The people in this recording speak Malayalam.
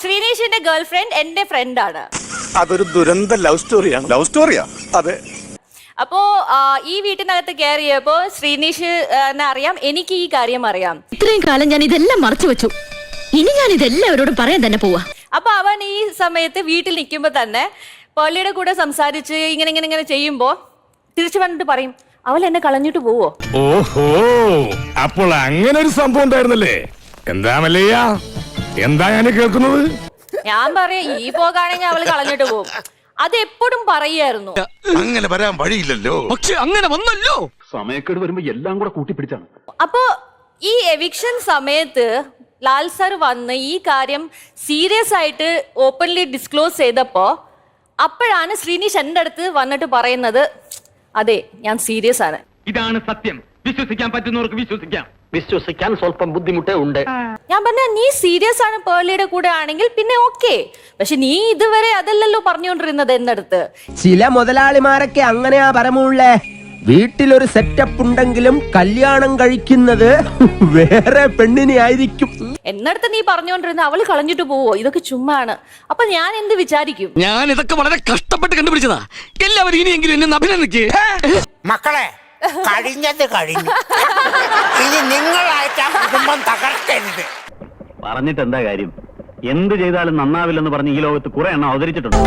ശ്രീനേഷിന്റെ ഗേൾഫ്രണ്ട് എന്റെ ഫ്രണ്ടാണ്. അതൊരു ദുരന്ത ലവ് സ്റ്റോറിയാണ്. ലവ് സ്റ്റോറിയാ? അതെ. അപ്പോ ആ, ഈ വീട്ടിനകത്ത് കയറിയപ്പോ ശ്രീനീഷ് അറിയാം. എനിക്ക് ഈ കാര്യം അറിയാം. ഇത്രയും കാലം ഞാൻ ഇതെല്ലാം മറച്ചു വെച്ചു. ഇനി ഞാൻ ഇതെല്ലാം അവരോട് പറയാൻ തന്നെ പോവാ. അപ്പൊ അവൻ ഈ സമയത്ത് വീട്ടിൽ നിൽക്കുമ്പോ തന്നെ പള്ളിയുടെ കൂടെ സംസാരിച്ച് ഇങ്ങനെ ഇങ്ങനെ ഇങ്ങനെ ചെയ്യുമ്പോ തിരിച്ചു വന്നിട്ട് പറയും അവൾ എന്നെ കളഞ്ഞിട്ട് പോവോ? ഓഹോ അപ്പോൾ അങ്ങനെ ഒരു സംഭവം ഉണ്ടായിരുന്നല്ലേ? എന്താ മല്ലയ്യ? എന്താ ഞാൻ കേൾക്കുന്നത്? ഞാൻ പറയാ ഈ പോകാണെങ്കിൽ അവൾ കളഞ്ഞിട്ട് പോകും അത് എപ്പോഴും പറയായിരുന്നു അങ്ങനെ വരാൻ വഴിയില്ലല്ലോ. പക്ഷെ അങ്ങനെ വന്നല്ലോ. സമയക്കേട് വരുമ്പോ എല്ലാം കൂടെ കൂട്ടിപ്പിടിച്ചാണ്. അപ്പോ ഈ എവിക്ഷൻ സമയത്ത് ലാൽ സർ വന്ന് ഈ കാര്യം സീരിയസ് ആയിട്ട് ഓപ്പൺലി ഡിസ്ക്ലോസ് ചെയ്തപ്പോ അപ്പോഴാണ് ശ്രീനിഷ് എന്റെ അടുത്ത് വന്നിട്ട് പറയുന്നത് അതെ ഞാൻ സീരിയസ് ആണ്. ഇതാണ് സത്യം. വിശ്വസിക്കാൻ പറ്റുന്നവർക്ക് വിശ്വസിക്കാം. വിശ്വസിക്കാൻ സ്വല്പം ബുദ്ധിമുട്ടേ ഉണ്ട്. ഞാൻ പറഞ്ഞ നീ സീരിയസ് ആണ് പേർലിയുടെ കൂടെ ആണെങ്കിൽ പിന്നെ ഓക്കെ പക്ഷെ നീ ഇതുവരെ അതല്ലല്ലോ പറഞ്ഞുകൊണ്ടിരുന്നത് എന്നടുത്ത്. ചില മുതലാളിമാരൊക്കെ അങ്ങനെയാ പരമുള്ളേ വീട്ടിലൊരു സെറ്റപ്പ് ഉണ്ടെങ്കിലും കല്യാണം കഴിക്കുന്നത് വേറെ പെണ്ണിനെ ആയിരിക്കും. എന്നടുത്ത് നീ പറഞ്ഞുകൊണ്ടിരുന്ന അവൾ കളഞ്ഞിട്ട് പോവോ? ഇതൊക്കെ ചുമ്മാണ്. അപ്പൊ ഞാൻ എന്ത് വിചാരിക്കും? ഞാൻ ഇതൊക്കെ വളരെ കഷ്ടപ്പെട്ട് കണ്ടുപിടിച്ചതാ. എല്ലാവരും ഇനിയെങ്കിലും എന്നെ അഭിനന്ദിക്കേ. മക്കളെ കഴിഞ്ഞത് കഴിഞ്ഞു. ഇനി നിങ്ങളായിട്ട് ആ കുടുംബം തകർക്കരുത്. പറഞ്ഞിട്ട് എന്താ കാര്യം? എന്ത് ചെയ്താലും നന്നാവില്ലെന്ന് പറഞ്ഞ് ഈ ലോകത്ത് കുറെ എണ്ണം അവതരിച്ചിട്ടുണ്ട്.